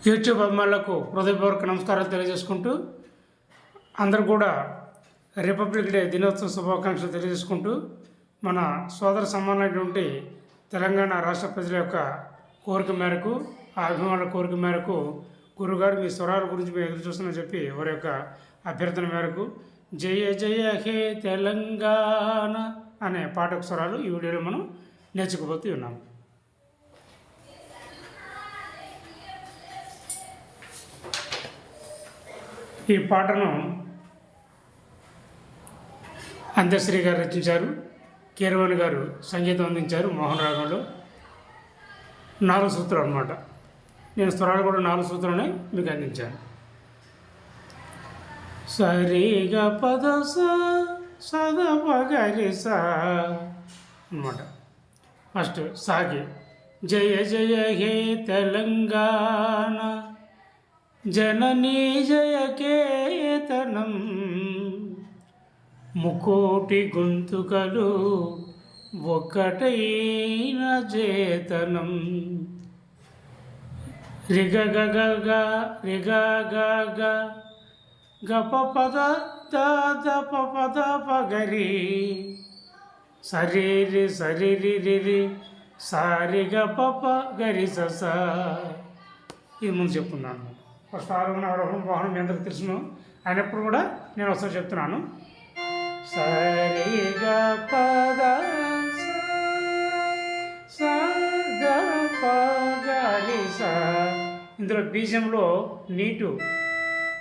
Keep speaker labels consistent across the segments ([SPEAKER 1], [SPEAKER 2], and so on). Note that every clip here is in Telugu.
[SPEAKER 1] యూట్యూబ్ అభిమానులకు హృదయపూర్వక నమస్కారాలు తెలియజేసుకుంటూ అందరూ కూడా రిపబ్లిక్ డే దినోత్సవ శుభాకాంక్షలు తెలియజేసుకుంటూ మన సోదర సమానమైనటువంటి తెలంగాణ రాష్ట్ర ప్రజల యొక్క కోరిక మేరకు ఆ అభిమానుల కోరిక మేరకు గురుగారు మీ స్వరాల గురించి మేము ఎదురు చూస్తున్నా చెప్పి వారి యొక్క అభ్యర్థన మేరకు జయ జయ హే తెలంగాణ అనే పాటకు స్వరాలు ఈ వీడియోలో మనం నేర్చుకోబోతూ ఉన్నాము ఈ పాటను అందశ్రీ గారు రచించారు కీరవాణి గారు సంగీతం అందించారు మోహన్ రాగంలో నాలుగు సూత్రాలు అనమాట నేను స్వరాలు కూడా నాలుగు సూత్రాలనే మీకు అందించాను. సరిగా పద సద సా అనమాట ఫస్ట్ సాగి జయ జయ హే తెలంగాణ. జననీ జయకేతనం ముకోటి గొంతుకలు ఒక్కటైన చేతనం రిగగగ రిగగగ గప పద దప పద పగరి సరిరి సరిరి రిరి సారి గప గరి సస ఇది ముందు చెప్తున్నాను ఫస్ట్ ఆరోహణ ఆరోహణ వాహనం మీ అందరికి తెలుసును. అయినప్పుడు కూడా నేను ఒకసారి చెప్తున్నాను. సరిగా పద స ఇందులో బీజంలో నీటు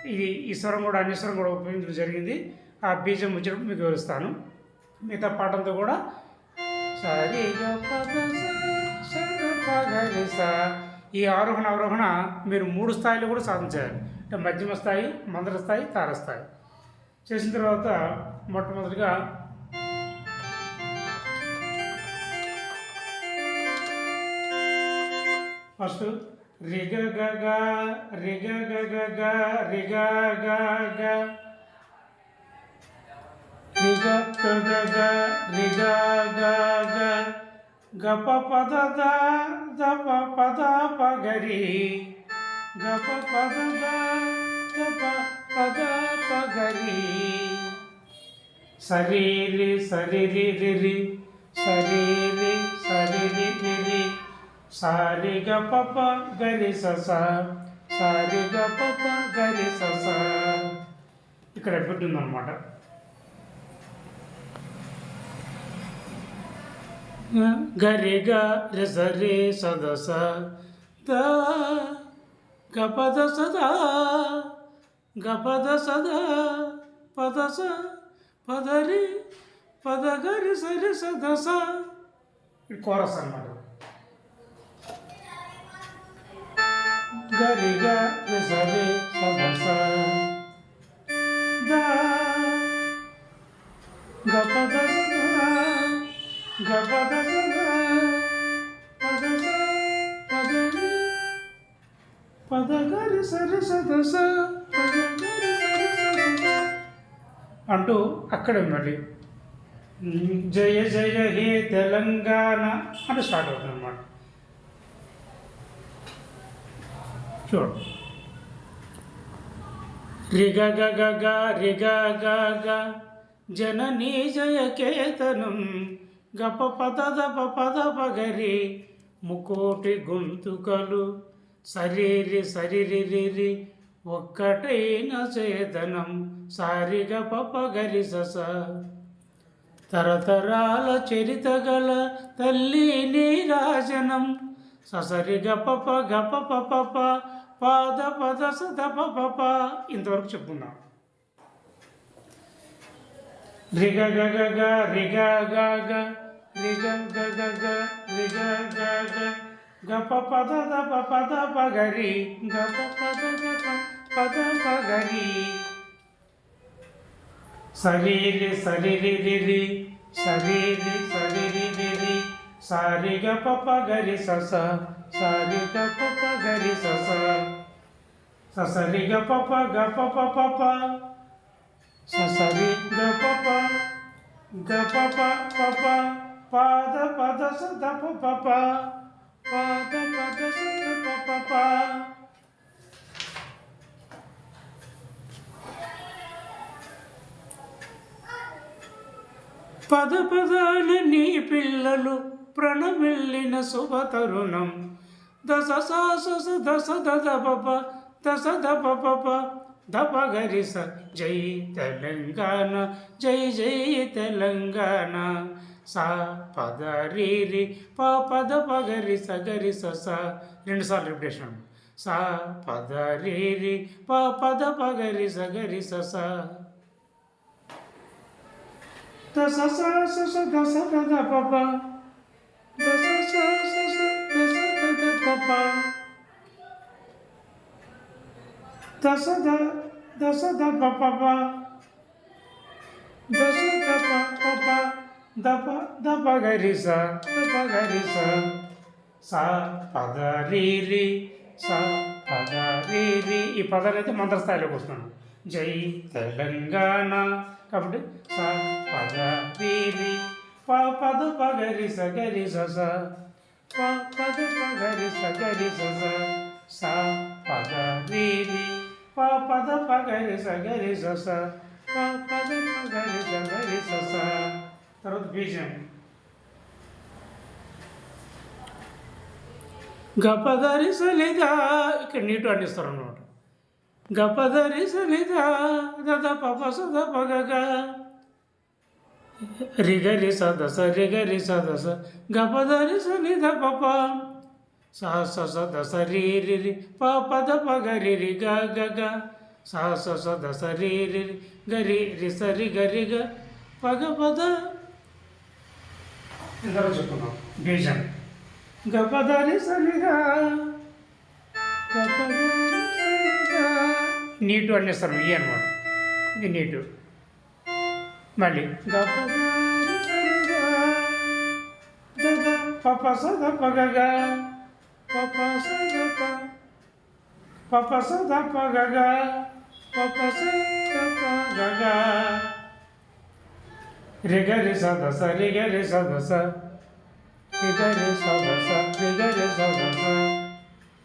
[SPEAKER 1] ఇది ఈ స్వరం కూడా అన్ని స్వరం కూడా ఉపయోగించడం జరిగింది. ఆ బీజం వచ్చినప్పుడు మీకు వివరిస్తాను. మిగతా పాటంతో కూడా సరిగా పద సరిగా పద ఈ ఆరోహణ అవరోహణ మీరు మూడు స్థాయిలో కూడా సాధించాలి అంటే మధ్యమ స్థాయి మందర స్థాయి తారస్థాయి చేసిన తర్వాత మొట్టమొదటిగా ఫస్ట్ రిగ గగ రిగ గగ గ రిగ గ గ రిగ గ గ రిగ గ గ గప పద ద దప పద పగరి గప పద ద దప పద పగరి సరిరి సరిరి రిరి సరిరి సరిరి రిరి సారి గప ప గరి సస సారి గప ప గరి సస ఇక్కడ పెట్టిందనమాట గరి గరి సరి సదస ద గపద సదా గపద సదా పదస పదరి పదగరి సరి సదస ఇది కోరస్ అన్నమాట గరి గరి సరి సదస ద గపద సదా అంటూ అక్కడే మళ్ళీ జయ జయ హే తెలంగాణ అని స్టార్ట్ అవుతుంది అనమాట చూడు రిగ గగ రిగ గగ గ జననీ జయ కేతనం గప పద దప పద పగరి ముకోటి గొంతుకలు. సరిరి సరిరిరి ఒక్కటైన చేతనం. సారిగ పపగరి సస. తరతరాల చరిత గల తల్లి నీరాజనం. ససరి గప గప పప పాద పద సద పప ఇంతవరకు చెప్పుకుందాం. రిగ గ గ గ రిగ గ గ రిగ గ గ గ రిగ గ గ గప పద దప పద పగరి గప పద దప పద పగరి సరిరి సరిరి రిరి సరిరి సరిరి రిరి సారి గప పగరి సస సారి గప పగరి సస ససరి గప ప గప ప ప ప ససరి సరి గ పప పప పాద పద స ద పప పాద పద స ద ప పప. పద నీ పిల్లలు ప్రణమిల్లిన శుభతరుణం. దశ సాసు దశ దశ పప దశ ద దప గరిస జై తెలంగాణ జై జై తెలంగాణ. సా పద రీ రి ప పద పగరి స గరి స స. రెండు సార్లు రిపిటేషన్ సా పద రీ రి ప పద పగరి స గరి స స. దశ స స స దశ దద పప దశ స స స దశ దద పప దశ ద దశ ద పప దశ ద ప దప దప గరి స దప గరి స స పద రీ రి స పద రీ రి ఈ పదాలు అయితే మంత్రస్థాయిలోకి వస్తున్నాను జై తెలంగాణ. కాబట్టి స పద రీ రి. ప పద పగరి స గరి స స. ప పద రి స గరి స స. స పద రీ రి. ప పద పగరి సగరి సస ప పద పగరి సగరి సస తర్వాత బీజం గపదరి సలిదా ఇక్కడ నీటు అందిస్తారు అన్నమాట. గపదరి సలిదా దద పప సద పగగ రిగరి సదస రిగరి సదస గపదరి సలిద పప ಸಹಸ ಸದಸ ರೀ ಪ ಪದ ಪಗ ಗ ಗ ಗ. ಸಹಸ ಸದಸ ರೀ ರಿ ಸರಿ ಗರಿ ರಿ ಗ. ರಿ ಗ ಪಗ ಪದ. ಇದರ ಜೊತೆ ನಾವು? ಗ ಪದ ರಿ ಸ ರಿ. ಗ ಗ ನೀಟು ಅಲ್ಲೇ ಸರ್ ಏನು ಮಾಡು ನೀಟು. ಮಾಡಿ ಗ ಪದ ದ ದ ಪ ಪ ಸ ದ ಪ ಗ ಗ. papa sada papa sada gaga. Papa sada gaga. Re ga re sadasa, da sa re ga re sa da sa re ga re sadasa, da sa re ga re sa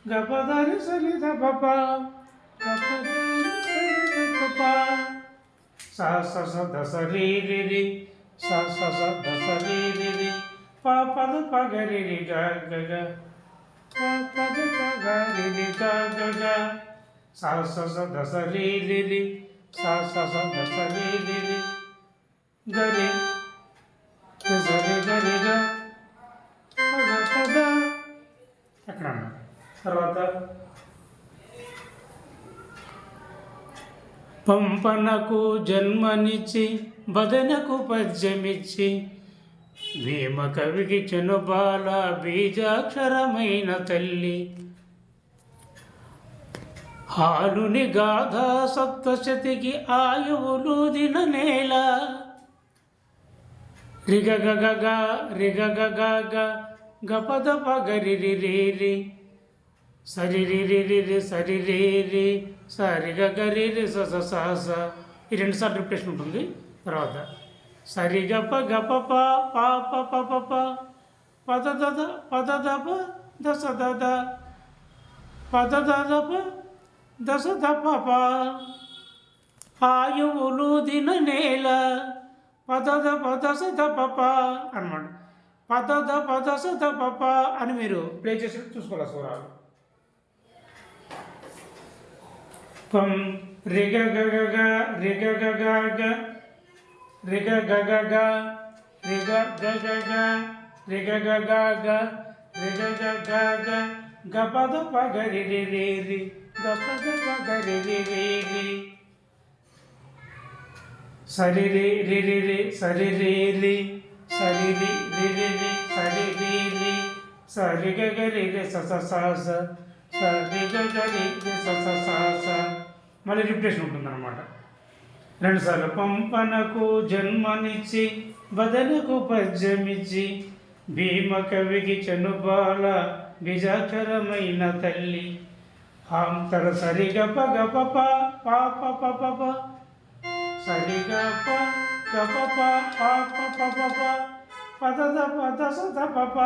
[SPEAKER 1] da da re sa li da da re sa li sa sa sa da re re re sa sa sa da re re re pa da pa re ga ga. రి స స స దస రి. రి రి గరి గరి గరి గ పద. ఎక్కడ అక్కడ తర్వాత. పంపనకు జన్మనిచ్చి బదనకు పద్యమిచ్చి భీమ కవికి చెనుబాల బీజాక్షరమైన తల్లి. హాలుని గాథా సప్తశతికి ఆయువులు దిన నేల. రిగగగగ రిగగగగ గపద పగరి రి రి రి సరి రి రి రి రి సరి రి ఈ రెండు సార్లు రిప్లేషన్ ఉంటుంది తర్వాత సరిగప గప గప ప పా ప ప ప ప పద దద పద దప దశ దద పద దద ప దశ దప ప ఆయువులు దిన నేల పదద పదస దప అనమాట పదద పదస దప అని మీరు ప్లే చేసి చూసుకోవాలి స్వరాలు. పం రిగ గగ రిగ గగ గ రిగ గగ గ రిగ గ గ రిగ గ గ రిగ గ గ గపద పగరి రి రి రి గపద పగరి రి రి రి సరి రి రి రి రి సరి రి రి సరి రి రి రి రి సరి రి రి సరి గ గ రి రి స స స స సరి గ గ రి రి స స స స మళ్ళీ రిప్లేషన్ ఉంటుందన్నమాట రెండుసార్లు పంపనకు జన్మనిచ్చి బదలకు పద్యమిచ్చి భీమ కవికి చనుబాల బిజాక్షరమైన తల్లి. హాంతర సరిగ పగ పప పాప పప సరిగ ప గప పాప పప ప పద సద పప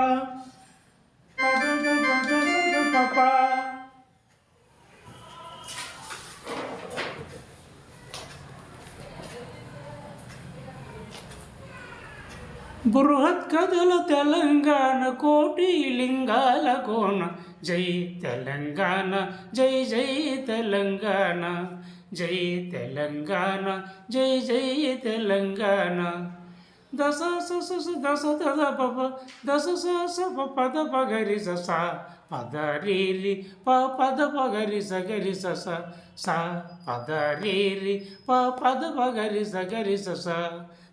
[SPEAKER 1] పద పద సద పప బృహత్ కథల తెలంగాణ కోటి లింగాల కోన. జై తెలంగాణ జై జై తెలంగాణ. జై తెలంగాణ జై జై తెలంగాణ. దశ స దశ దద పప దశ స పద పగరి స పద రీరి ప పద పగరి సగరి స స పద రీరి ప పద పగరి సగరి స స.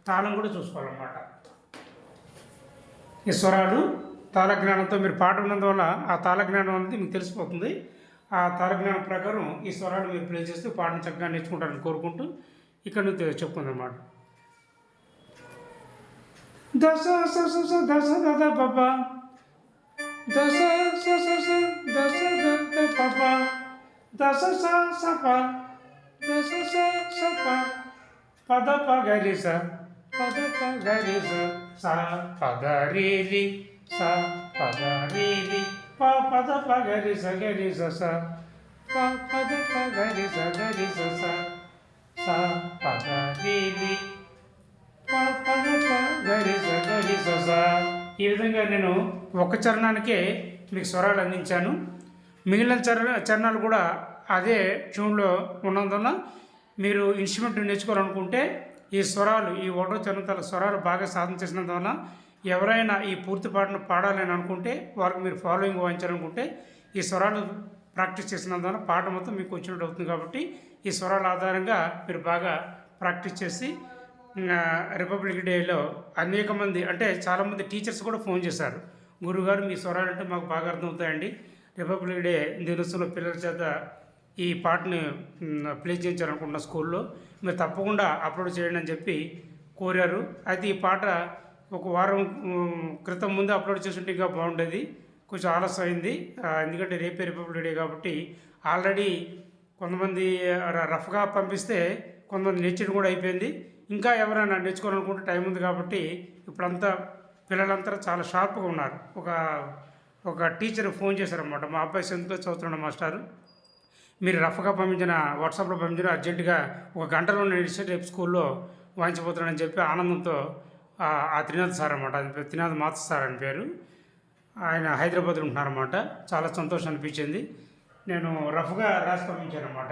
[SPEAKER 1] తాళం కూడా చూసుకోవాలన్నమాట. ఈ స్వరాలు తాళజ్ఞానంతో మీరు పాట ఉన్నందువల్ల ఆ తాళజ్ఞానం అనేది మీకు తెలిసిపోతుంది. ఆ తాళజ్ఞానం ప్రకారం ఈ స్వరాలు మీరు ప్లే చేస్తూ పాటను చక్కగా నేర్చుకుంటారని కోరుకుంటూ ఇక్కడ నుంచి చెప్పుకుంది అన్నమాట దశ స స దశ దద పప దశ స దశ దద పప దశ స సప దశ స సప పద ప గరి స. పద ప గరి స. స పద రి స పద రి ప పద పగరి సగరి స ప పద పగరి సగరి స గరి పద రి ప పద పగరి సగరి స ఈ విధంగా నేను ఒక చరణానికే మీకు స్వరాలు అందించాను. మిగిలిన చరణ చరణాలు కూడా అదే ట్యూన్లో ఉన్నందున మీరు ఇన్స్ట్రుమెంట్ నేర్చుకోవాలనుకుంటే ఈ స్వరాలు ఈ ఒకటో చరణాల స్వరాలు బాగా సాధన చేసినందువల్ల ఎవరైనా ఈ పూర్తి పాటను పాడాలని అనుకుంటే వారికి మీరు ఫాలోయింగ్ వాయించాలనుకుంటే ఈ స్వరాలు ప్రాక్టీస్ చేసినందువల్ల పాట మొత్తం మీకు వచ్చినట్టు అవుతుంది కాబట్టి ఈ స్వరాల ఆధారంగా మీరు బాగా ప్రాక్టీస్ చేసి రిపబ్లిక్ డేలో అనేక మంది అంటే చాలామంది టీచర్స్ కూడా ఫోన్ చేశారు. గురుగారు మీ స్వరాలు అంటే మాకు బాగా అర్థమవుతాయండి. రిపబ్లిక్ డే దినోత్సవంలో పిల్లల చేత ఈ పాటని ప్లే చేయించాలనుకుంటున్న స్కూల్లో. మీరు తప్పకుండా అప్లోడ్ చేయండి అని చెప్పి కోరారు. అయితే ఈ పాట ఒక వారం క్రితం ముందు అప్లోడ్ చేస్తుంటే ఇంకా బాగుండేది. కొంచెం ఆలస్యం అయింది ఎందుకంటే రేపే రిపబ్లిక్ డే కాబట్టి ఆల్రెడీ కొంతమంది రఫ్గా పంపిస్తే కొంతమంది నేర్చడం కూడా అయిపోయింది. ఇంకా ఎవరైనా నేర్చుకోవాలనుకుంటే టైం ఉంది కాబట్టి ఇప్పుడంతా పిల్లలంతా చాలా షార్ప్గా ఉన్నారు. ఒక ఒక టీచర్ ఫోన్ చేశారనమాట మా అబ్బాయి సెంత్లో చదువుతున్నాడు మాస్టారు. మీరు రఫ్గా పంపించిన వాట్సాప్లో పంపించిన అర్జెంటుగా ఒక గంటలో నేను రేపు స్కూల్లో వాయించబోతున్నానని చెప్పి ఆనందంతో ఆ త్రినాథ్ సార్ అనమాట పేరు త్రినాథ్ మాత సార్ అని పేరు. ఆయన హైదరాబాద్లో ఉంటున్నారన్నమాట. చాలా సంతోషం అనిపించింది. నేను రఫ్గా రాసి పంపించాను అనమాట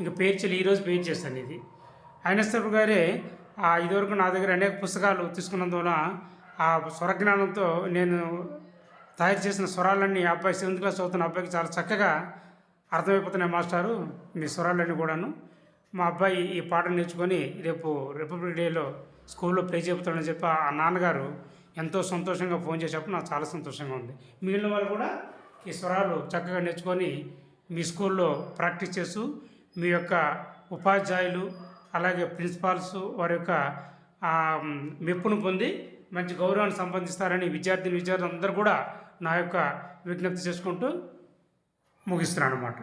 [SPEAKER 1] ఇంకా పేర్చలు ఈరోజు పేర్ చేస్తాను ఇది. అయినస్తపు గారే ఇదివరకు నా దగ్గర అనేక పుస్తకాలు తీసుకున్నందువల్ల ఆ స్వరజ్ఞానంతో నేను తయారు చేసిన స్వరాలన్నీ అబ్బాయి సెవెంత్ క్లాస్ చదువుతున్న అబ్బాయికి చాలా చక్కగా అర్థమైపోతున్నాయి మాస్టారు మీ స్వరాలన్నీ కూడాను. మా అబ్బాయి ఈ పాట నేర్చుకొని రేపు రిపబ్లిక్ డేలో స్కూల్లో ప్లే చెబుతాడని చెప్పి ఆ నాన్నగారు ఎంతో సంతోషంగా ఫోన్ చేసేప్పుడు నాకు చాలా సంతోషంగా ఉంది. మిగిలిన వాళ్ళు కూడా ఈ స్వరాలు చక్కగా నేర్చుకొని మీ స్కూల్లో ప్రాక్టీస్ చేస్తూ మీ యొక్క ఉపాధ్యాయులు అలాగే ప్రిన్సిపాల్స్ వారి యొక్క మెప్పును పొంది మంచి గౌరవాన్ని సంపాదిస్తారని విద్యార్థిని విద్యార్థులందరూ కూడా నా యొక్క విజ్ఞప్తి చేసుకుంటూ ముగిస్తున్నాను అన్నమాట.